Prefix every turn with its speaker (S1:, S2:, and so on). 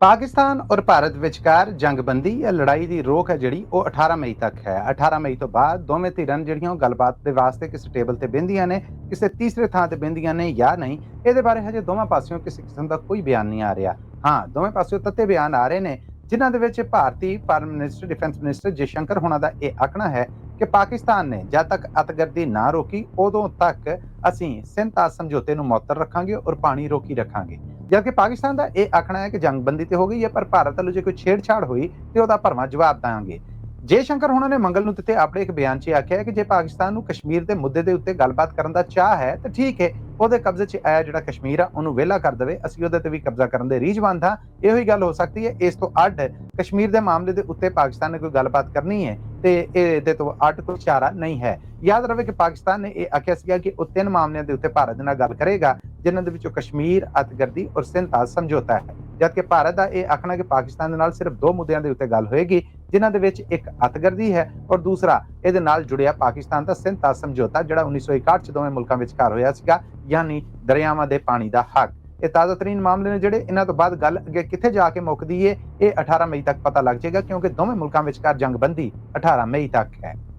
S1: ਪਾਕਿਸਤਾਨ ਔਰ ਭਾਰਤ ਵਿਚਕਾਰ ਜੰਗਬੰਦੀ ਜਾਂ ਲੜਾਈ ਦੀ ਰੋਕ ਹੈ ਜਿਹੜੀ, ਉਹ 18 ਮਈ ਤੱਕ ਹੈ। 18 ਮਈ ਤੋਂ ਬਾਅਦ ਦੋਵੇਂ ਧਿਰਾਂ ਜਿਹੜੀਆਂ, ਉਹ ਗੱਲਬਾਤ ਦੇ ਵਾਸਤੇ ਕਿਸੇ ਟੇਬਲ ਤੇ ਬਹਿੰਦੀਆਂ ਨੇ, ਕਿਸੇ ਤੀਸਰੇ ਥਾਂ ਤੇ ਬਹਿੰਦੀਆਂ ਨੇ ਜਾਂ ਨਹੀਂ, ਇਹਦੇ ਬਾਰੇ ਹਜੇ ਦੋਵਾਂ ਪਾਸਿਓਂ ਕਿਸੇ ਕਿਸਮ ਦਾ ਕੋਈ ਬਿਆਨ ਨਹੀਂ ਆ ਰਿਹਾ। ਹਾਂ, ਦੋਵੇਂ ਪਾਸਿਓਂ ਤੱਤੇ ਬਿਆਨ ਆ ਰਹੇ ਨੇ, ਜਿਨ੍ਹਾਂ ਦੇ ਵਿੱਚ ਭਾਰਤੀ former minister defence minister Jaishankar ਹੋਣਾ ਦਾ ਇਹ ਆਖਣਾ ਹੈ ਕਿ ਪਾਕਿਸਤਾਨ ਨੇ ਜਦ ਤੱਕ ਅਤਗਰਦੀ ਨਾ ਰੋਕੀ, ਉਦੋਂ ਤੱਕ ਅਸੀਂ ਸਿੰਧਾ ਸਮਝੌਤੇ ਨੂੰ ਮੁਅੱਤਲ ਰੱਖਾਂਗੇ ਔਰ ਪਾਣੀ ਰੋਕੀ ਰੱਖਾਂਗੇ। ਜਦਕਿ ਪਾਕਿਸਤਾਨ ਦਾ ਇਹ ਆਖਣਾ ਹੈ ਕਿ ਜੰਗਬੰਦੀ ਤੇ ਹੋ ਗਈ ਹੈ, ਪਰ ਭਾਰਤ ਵੱਲੋਂ ਜੇ ਕੋਈ ਛੇੜਛਾੜ ਹੋਈ ਤੇ ਉਹਦਾ ਭਰਵਾਂ ਜਵਾਬ ਦਾਂਗੇ ਜੇ ਸ਼ੰਕਰ ਹੋਣਾ ਨੇ ਮੰਗਲ ਨੂੰ ਦਿੱਤੇ ਆਪਣੇ ਇੱਕ ਬਿਆਨ 'ਚ ਆਖਿਆ ਕਿ ਜੇ ਪਾਕਿਸਤਾਨ ਨੂੰ ਕਸ਼ਮੀਰ ਦੇ ਮੁੱਦੇ ਦੇ ਉੱਤੇ ਗੱਲਬਾਤ ਕਰਨ ਦਾ ਚਾਹ ਹੈ, ਤਾਂ ਠੀਕ ਹੈ, ਉਹਦੇ ਕਬਜ਼ੇ 'ਚ ਆਇਆ ਜਿਹੜਾ ਕਸ਼ਮੀਰ ਆ, ਉਹਨੂੰ ਵਿਹਲਾ ਕਰ ਦੇਵੇ। ਅਸੀਂ ਉਹਦੇ ਤੇ ਵੀ ਕਬਜ਼ਾ ਕਰਨ ਦੇ ਰੀਝਵਾਨ ਹਾਂ ਇਹੋ ਹੀ ਗੱਲ ਹੋ ਸਕਦੀ ਹੈ, ਇਸ ਤੋਂ ਅੱਡ ਕਸ਼ਮੀਰ ਦੇ ਮਾਮਲੇ ਦੇ ਉੱਤੇ ਪਾਕਿਸਤਾਨ ਨੇ ਕੋਈ ਗੱਲਬਾਤ ਕਰਨੀ ਹੈ। ਤੇ ਇਹਦੇ ਤੋਂ ਅੱਡ ਕੋਈ ਚਾਰਾ ਨਹੀਂ ਹੈ। ਯਾਦ ਰਵੇ ਕਿ ਪਾਕਿਸਤਾਨ ਨੇ ਇਹ ਆਖਿਆ ਸੀਗਾ ਕਿ ਉਹ ਤਿੰਨ ਮਾਮਲਿਆਂ ਦੇ ਉੱਤੇ ਭਾਰਤ ਦੇ ਨਾਲ ਗੱਲ ਕਰੇਗਾ, ਜਿਨ੍ਹਾਂ ਦੇ ਵਿੱਚੋਂ ਕਸ਼ਮੀਰ, ਅਤਗਰਦੀ ਔਰ ਸਿੰਧਾ ਸਮਝੌਤਾ ਹੈ। ਜਦਕਿ ਭਾਰਤ ਦਾ ਇਹ ਆਖਣਾ ਕਿ ਪਾਕਿਸਤਾਨ ਦੇ ਨਾਲ ਸਿਰਫ ਦੋ ਮੁੱਦਿਆਂ ਦੇ ਉੱਤੇ ਗੱਲ ਹੋਏਗੀ, ਜਿਨ੍ਹਾਂ ਦੇ ਵਿੱਚ ਇੱਕ ਅਤਗਰਦੀ ਹੈ ਔਰ ਦੂਸਰਾ ਇਹਦੇ ਨਾਲ ਜੁੜਿਆ ਪਾਕਿਸਤਾਨ ਦਾ ਸਿੰਧਾ ਸਮਝੌਤਾ, ਜਿਹੜਾ 1961 ਚ ਦੋਵੇਂ ਮੁਲਕਾਂ ਵਿਚਕਾਰ ਹੋਇਆ ਸੀਗਾ, ਯਾਨੀ ਦਰਿਆਵਾਂ ਦੇ ਪਾਣੀ ਦਾ ਹੱਕ। ਇਹ ਤਾਜ਼ਾ ਤਰੀਨ ਮਾਮਲੇ ਨੇ ਜਿਹੜੇ ਇਹਨਾਂ ਤੋਂ ਬਾਅਦ ਗੱਲ ਅੱਗੇ ਕਿੱਥੇ ਜਾ ਕੇ ਮੁੱਕਦੀ ਏ, ਇਹ 18 ਮਈ ਤੱਕ ਪਤਾ ਲੱਗ ਜਾਏਗਾ ਕਿਉਂਕਿ ਦੋਵੇਂ ਮੁਲਕਾਂ ਵਿਚਕਾਰ ਜੰਗਬੰਦੀ 18 ਮਈ ਤੱਕ ਹੈ।